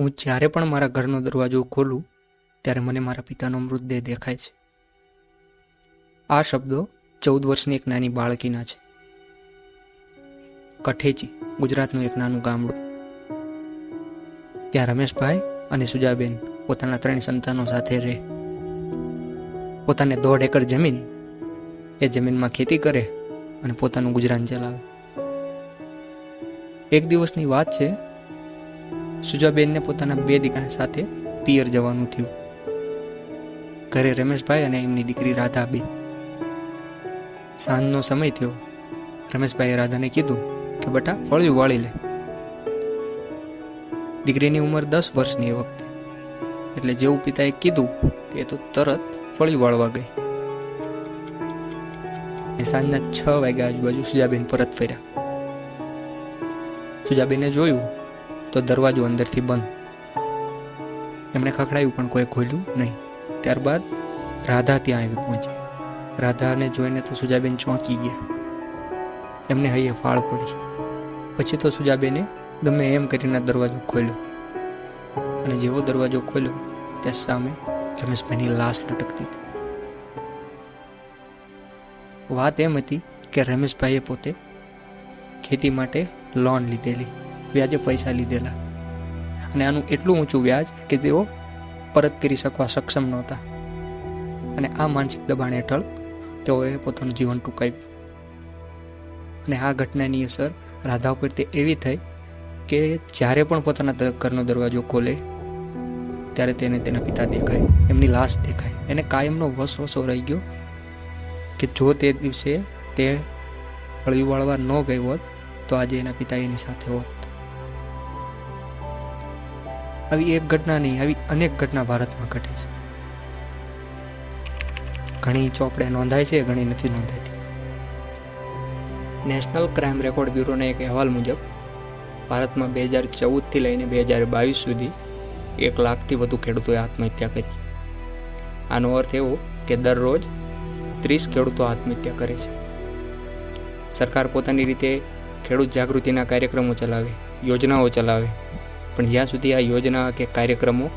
હું જ્યારે પણ મારા ઘરનો દરવાજો ખોલું, ત્યારે મને મારા પિતાનો મૃતદેહ દેખાય છે. આ શબ્દો ચૌદ વર્ષની એક નાની બાળકીના છે. કઠેચી, ગુજરાતનું એક નાનું ગામડું. ત્યાં રમેશભાઈ અને સુજાબેન પોતાના ત્રણ સંતાનો સાથે રહે. પોતાને દોઢ એકર જમીન, એ જમીનમાં ખેતી કરે અને પોતાનું ગુજરાન ચલાવે. એક દિવસની વાત છે સુજાબેનને પોતાના બે દીકરા સાથે પિયર જવાનું થયું. ઘરે રમેશભાઈ અને એમની દીકરી રાધા બે સાંજનો સમય થયો. રમેશભાઈએ રાધાને કીધું કે, બટા, ફળિયું વાળી લે. દીકરીની ઉંમર દસ વર્ષની એ વખતે. એટલે જેવું પિતાએ કીધું એ તો તરત ફળિયું વાળવા ગઈ. સાંજના છ વાગ્યા આજુબાજુ સુજાબેન પરત ફર્યા. સુજાબેને જોયું તો દરવાજો અંદરથી બંધ. એમણે ખખડાયું, પણ કોઈ ખોલ્યું નહીં. ત્યારબાદ રાધા ત્યાં આવી પહોંચી. રાધાને જોઈને તો સુજાબેન ચોંકી ગયા. એમને હૈયે ફાળ પડી. પછી તો સુજાબેને ગમે એમ કરીને દરવાજો ખોલ્યો. અને જેવો દરવાજો ખોલ્યો, ત્યાં સામે રમેશભાઈની લાશ લટકતી હતી. વાત એમ હતી કે રમેશભાઈએ પોતે ખેતી માટે લોન લીધેલી. વ્યાજે પૈસા લીધેલા. અને આનું એટલું ઊંચું વ્યાજ કે તેઓ પરત કરી શકવા સક્ષમ નહોતા. અને આ માનસિક દબાણ હેઠળ તેઓએ પોતાનું જીવન ટૂંકાવ્યું. અને આ ઘટનાની અસર રાધા ઉપર તે એવી થઈ કે જ્યારે પણ પોતાના ઘરનો દરવાજો ખોલે, ત્યારે તેને તેના પિતા દેખાય, એમની લાશ દેખાય. એને કાયમનો વસવસો રહી ગયો કે જો તે દિવસે તે હળવી વાળવા ન ગઈ હોત, તો આજે એના પિતા એની સાથે હોત. આવી એક ઘટના નહીં, આવી અનેક ઘટના ભારતમાં ઘટે છે. ઘણી ચોપડે નોંધાય છે, ઘણી નથી નોંધાતી. નેશનલ ક્રાઇમ રેકોર્ડ બ્યુરોના એક અહેવાલ મુજબ, ભારતમાં બે હજાર ચૌદથી લઈને બે હજાર બાવીસ સુધી એક લાખથી વધુ ખેડૂતોએ આત્મહત્યા કરી. આનો અર્થ એવો કે દરરોજ ત્રીસ ખેડૂતો આત્મહત્યા કરે છે. સરકાર પોતાની રીતે ખેડૂત જાગૃતિના કાર્યક્રમો ચલાવે, યોજનાઓ ચલાવે પણ જ્યાં સુધી આ યોજના કે કાર્યક્રમો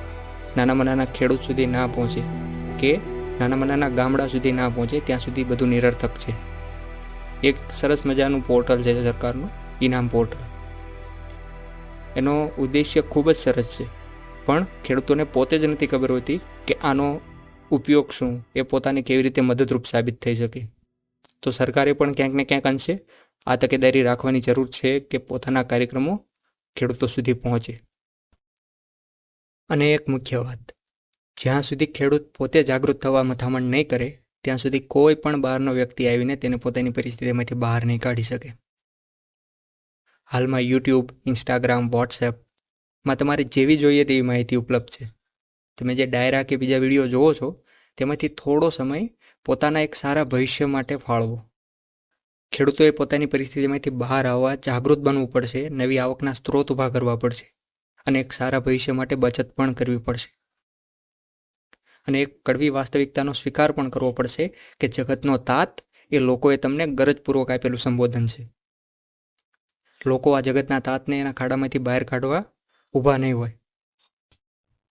નાનામાં નાના ખેડૂત સુધી ના પહોંચે કે નાનામાં નાના ગામડા સુધી ના પહોંચે, ત્યાં સુધી બધું નિરર્થક છે. એક સરસ મજાનું પોર્ટલ છે સરકારનું ઇનામ પોર્ટલ. એનો ઉદ્દેશ્ય ખૂબ જ સરસ છે. પણ ખેડૂતોને પોતે જ નથી ખબર હોતી કે આનો ઉપયોગ શું, એ પોતાને કેવી રીતે મદદરૂપ સાબિત થઈ શકે. તો સરકારે પણ ક્યાંક ને ક્યાંક અંશે આ તકેદારી રાખવાની જરૂર છે કે પોતાના કાર્યક્રમો ખેડૂતો સુધી પહોંચે. અને એક મુખ્ય વાત, જ્યાં સુધી ખેડૂત પોતે જાગૃત થવા મથામણ નહીં કરે, ત્યાં સુધી કોઈ પણ બહારનો વ્યક્તિ આવીને તેને પોતાની પરિસ્થિતિમાંથી બહાર નહીં કાઢી શકે. હાલમાં યુટ્યુબ, ઇન્સ્ટાગ્રામ વોટ્સએપમાં તમારે જેવી જોઈએ તેવી માહિતી ઉપલબ્ધ છે. તમે જે ડાયરા કે બીજા વીડિયો જોવો છો, તેમાંથી થોડો સમય પોતાના એક સારા ભવિષ્ય માટે ફાળવો. ખેડૂતોએ પોતાની પરિસ્થિતિમાંથી બહાર આવવા જાગૃત બનવું પડશે, નવી આવકના સ્ત્રોત ઊભા કરવા પડશે અને એક સારા ભવિષ્ય માટે બચત પણ કરવી પડશે. અને એક કડવી વાસ્તવિકતાનો સ્વીકાર પણ કરવો પડશે કે જગતનો તાત એ લોકોએ તમને ગરજપૂર્વક આપેલું સંબોધન છે. લોકો આ જગતના તાતને એના ખાડામાંથી બહાર કાઢવા ઊભા નહીં હોય.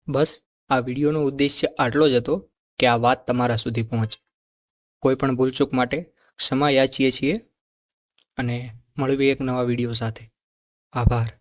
બસ, આ વિડીયોનો ઉદ્દેશ્ય આટલો જ હતો કે આ વાત તમારા સુધી પહોંચે. કોઈ પણ ભૂલચૂક માટે ક્ષમા યાચીએ છીએ અને મળવી એક નવા વીડિયો સાથે. આભાર.